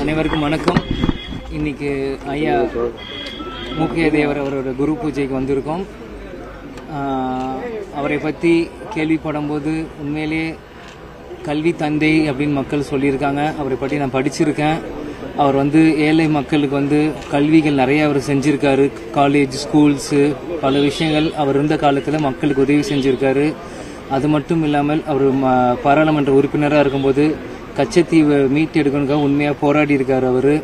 அனைவருக்கும் வணக்கம். இன்னைக்கு ஐயா முக்கிய தேவர் அவரோட குரு பூஜைக்கு வந்திருக்கோம். அவரை பற்றி கேள்விப்படும் போது உண்மையிலே கல்வி தந்தை அப்படின்னு மக்கள் சொல்லியிருக்காங்க. அவரை பற்றி நான் படிச்சிருக்கேன். அவர் வந்து ஏழை மக்களுக்கு வந்து கல்விகள் நிறைய அவர் செஞ்சிருக்காரு. காலேஜ் ஸ்கூல்ஸு பல விஷயங்கள் அவர் இருந்த காலத்தில் மக்களுக்கு உதவி செஞ்சுருக்காரு. அது மட்டும் இல்லாமல் அவர் ம- பாராளுமன்ற உறுப்பினராக இருக்கும்போது கச்சத்தீவை மீட்டெடுக்கணுக்காக உண்மையாக போராடி இருக்கார் அவர்.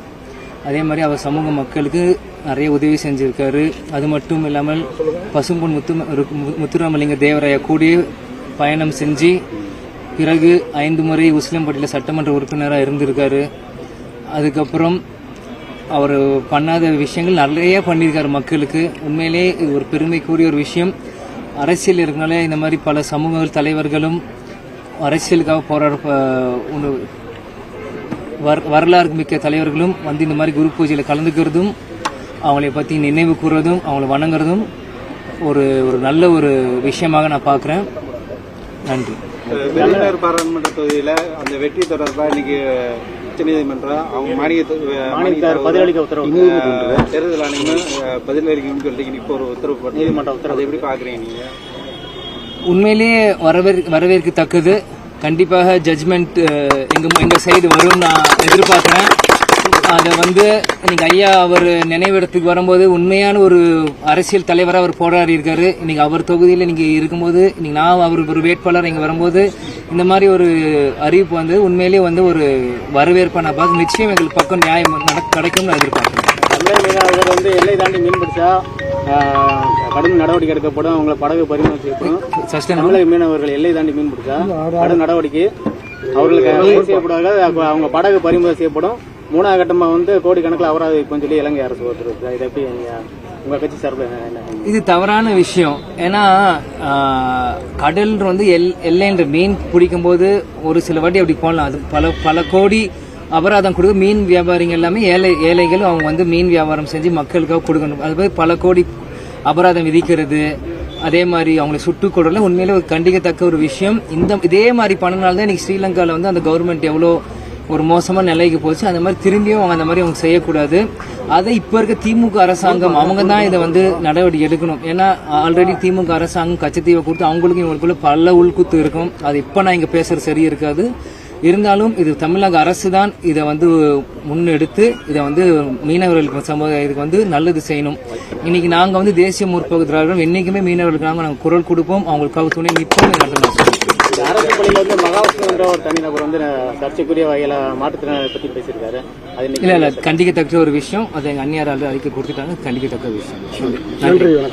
அதே மாதிரி அவர் சமூக மக்களுக்கு நிறைய உதவி செஞ்சிருக்காரு. அது மட்டும் இல்லாமல் பசும்பொன் முத்து முத்துராமலிங்க தேவராயா கூடிய பயணம் செஞ்சு பிறகு ஐந்து முறை உசிலம்பட்டியில் சட்டமன்ற உறுப்பினராக இருந்திருக்காரு. அதுக்கப்புறம் அவர் பண்ணாத விஷயங்கள் நிறைய பண்ணியிருக்காரு மக்களுக்கு. உண்மையிலே இது ஒரு பெருமைக்குரிய ஒரு விஷயம். அரசியல் இருக்கனாலே இந்த மாதிரி பல சமூக தலைவர்களும் அரசியலுக்காக போராட ஒன்று வர்- வரலாறு மிக்க தலைவர்களும் வந்து இந்த மாதிரி குரு பூஜையில் கலந்துக்கிறதும் அவங்களை பற்றி நினைவு கூறுறதும் அவங்களை வணங்குறதும் ஒரு ஒரு நல்ல ஒரு விஷயமாக நான் பார்க்குறேன். நன்றி. விருதுநகர் பாராளுமன்ற தொகுதியில அந்த வெற்றி தொடர்பா இன்னைக்கு உச்சநீதிமன்றம் அவங்க மானிய பதிலளிக்க உத்தரவு. தேர்தல் ஆணையம் பதிலளிக்கணும்னு சொல்லிட்டு இன்னைக்கு ஒரு உத்தரவு நீதிமன்ற உத்தரவு. அதை எப்படி பாக்குறீங்க நீங்க? உண்மையிலேயே வரவேற் வரவேற்கத்தக்கது. கண்டிப்பாக ஜட்ஜ்மெண்ட் எங்க எங்க சைடு வரும் நான் எதிர்பார்க்குறேன். அதை வந்து இன்னைக்கு ஐயா அவர் நினைவிடத்துக்கு வரும்போது உண்மையான ஒரு அரசியல் தலைவராக அவர் போராடி இருக்காரு. இன்னைக்கு அவர் தொகுதியில் இன்னைக்கு இருக்கும்போது இன்னைக்கு நான் அவர் ஒரு வேட்பாளர் இங்கே வரும்போது இந்த மாதிரி ஒரு அறிவிப்பு வந்து உண்மையிலேயே வந்து ஒரு வரவேற்பை நான் பார்க்க நிச்சயம் எங்களுக்கு பக்கம் நியாயம் கிடைக்கும்னு எதிர்பார்க்குறேன். வந்து எல்லை தாண்டி மீன்படுத்தா கடும் நடவடிக்கை எடுக்கப்படும். அவங்கள படகு பறிமுதல் செய்யப்படும் சஸ்டன்? தமிழக மீனவர்கள் எல்லை தாண்டி மீன் பிடிச்சா கடும் நடவடிக்கை. அவர்களுக்கு செய்யப்படாத அவங்க படகு பறிமுதல் செய்யப்படும். மூணாவது கட்டமா வந்து கோடிக்கணக்கில் அபராதம் வைப்போம்னு சொல்லி இலங்கை அரசு ஒருத்தர் இதை எப்படி நீங்க உங்க கட்சி சார்பில் இது தவறான விஷயம். ஏன்னா கடல் வந்து எல் எல்லைன்ற மீன் பிடிக்கும்போது ஒரு சில வாட்டி அப்படி போடலாம். அது பல பல கோடி அபராதம் கொடுக்க மீன் வியாபாரிங்க எல்லாமே ஏழை ஏழைகள் அவங்க வந்து மீன் வியாபாரம் செஞ்சு மக்களுக்காக கொடுக்கணும். அது மாதிரி பல கோடி அபராதம் விதிக்கிறது. அதே மாதிரி அவங்களை சுட்டு கொடுறதுல உண்மையிலே ஒரு கண்டிக்கத்தக்க ஒரு விஷயம். இந்த இதே மாதிரி பண்ணனால தான் இன்னைக்கு ஸ்ரீலங்காவில் வந்து அந்த கவர்மெண்ட் எவ்வளோ ஒரு மோசமான நிலைக்கு போச்சு. அந்த மாதிரி திரும்பியும் அவங்க அந்த மாதிரி அவங்க செய்யக்கூடாது. அதை இப்போ இருக்க திமுக அரசாங்கம் அவங்க தான் இதை வந்து நடவடிக்கை எடுக்கணும். ஏன்னா ஆல்ரெடி திமுக அரசாங்கம் கச்சத்தீவை கொடுத்து அவங்களுக்கும் இவங்களுக்குள்ள பல உள்குத்து இருக்கும். அது இப்போ நான் இங்கே பேசுகிற சரி இருக்காது. இருந்தாலும் இது தமிழக அரசு தான் இதை வந்து முன்னெடுத்து இதை வந்து மீனவர்களுக்கு சமூக இதுக்கு வந்து நல்லது செய்யணும். இன்னைக்கு நாங்கள் வந்து தேசிய முற்போக்கு திராவிடம் என்னைக்குமே மீனவர்களுக்காக நாங்கள் குரல் கொடுப்போம். அவங்களுக்காக துணை நிற்போம் அரசு பள்ளியில் வந்து மகாவிஷ்ணு என்ற ஒரு தனிநபர் வந்து சர்ச்சைக்குரிய வகையில மாற்றுத்திறனாளி பத்தி பேசியிருக்காரு. இல்ல இல்ல கண்டிக்கத்தக்க ஒரு விஷயம். அதை எங்க அந்நியார் அறிக்கை கொடுத்துட்டாங்க. கண்டிக்கத்தக்க விஷயம். நன்றி.